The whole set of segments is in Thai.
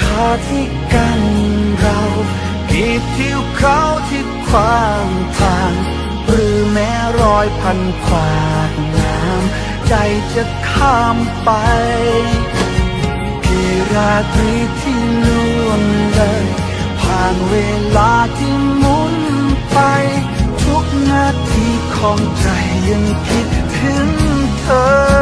ค่าที่กันเรากี่ทิวเขาที่ขวางทาง หรือแม้รอยพันขวากน้ำใจจะข้ามไปกี่ราตรีที่ล่วงเลย ผ่านเวลาที่หมุนไป ทุกนาทีของใจยังคิดถึงเธอ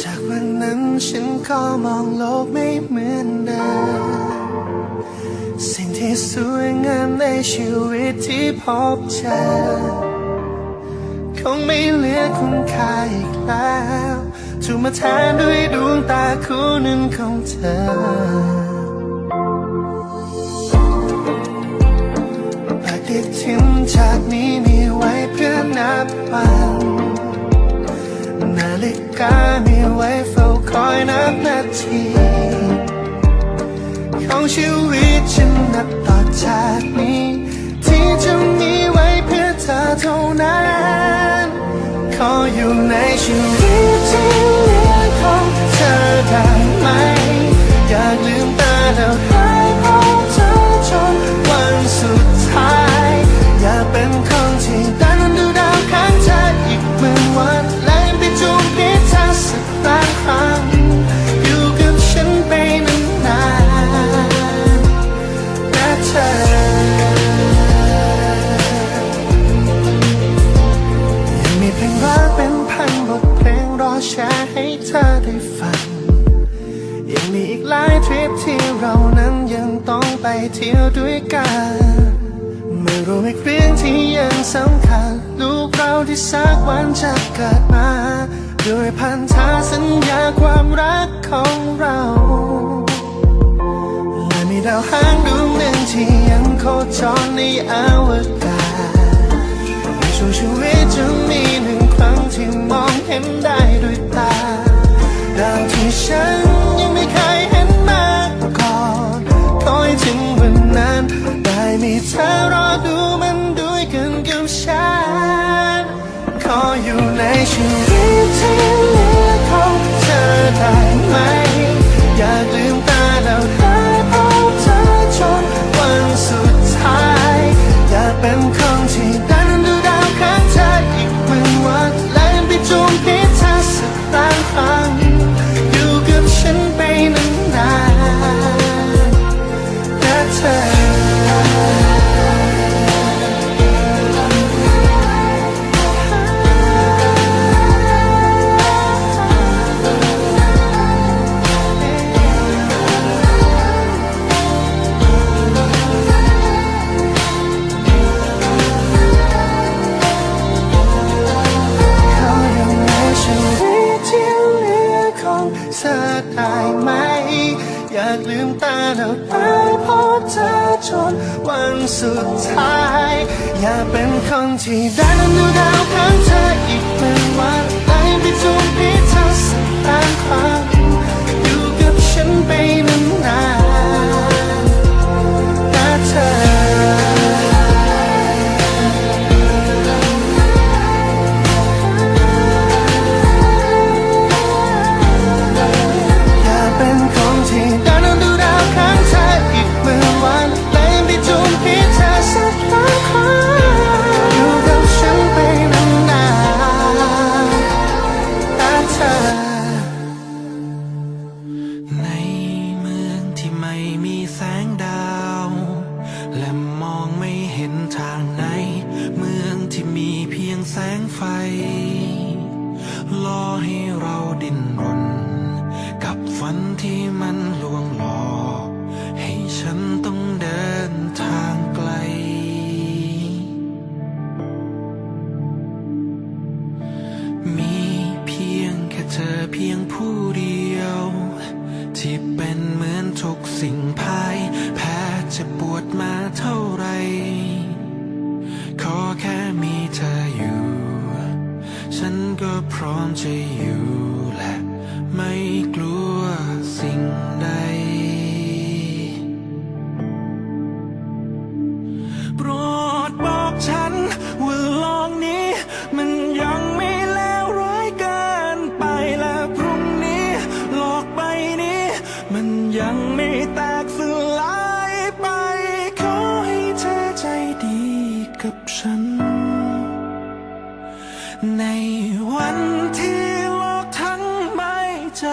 จากวันนั้นฉันก็มองโลกไม่เหมือนเดิม สิ่งที่สวยงามในชีวิตที่พบเจอ คงไม่เหลือคุณค่าอีกแล้วถูกมาแทนด้วยดวงตาคู่หนึ่งของเธอปฏิทินชาตินี้มีไว้เพื่อนับวัน ไว้เฝ้าคอยนับนาทีของชีวิตฉันนับต่อจากนี้ ที่จะมีไว้เพื่อเธอเท่านั้น ขออยู่ในชีวิตที่เหลือของเธอได้ไหม เราที่สักวันจะเกิดมา ด้วยพันธะสัญญาความรักของเรา และมีดาวหางดวงหนึ่งที่ยังโคจรในอวกาศในช่วงชีวิตจะมีหนึ่งครั้งที่มองเห็นได้ด้วยตาดาวที่ฉันยังไม่เคยายอย่าเป็นคนที่ได้นั้นดูดาวข้างเธออีกเป็นวันได้ไปจูบพิษเธอสักล้านครั้ง และมองไม่เห็นทางไหน เมืองที่มีเพียงแสงไฟรอให้เราดิ้นรน กับฝันที่มันลวงหลอกให้ฉันต้องเดินทางไกล มีเพียงแค่เธอเพียงผู้ ในวันที่โลกทั้งใบใจ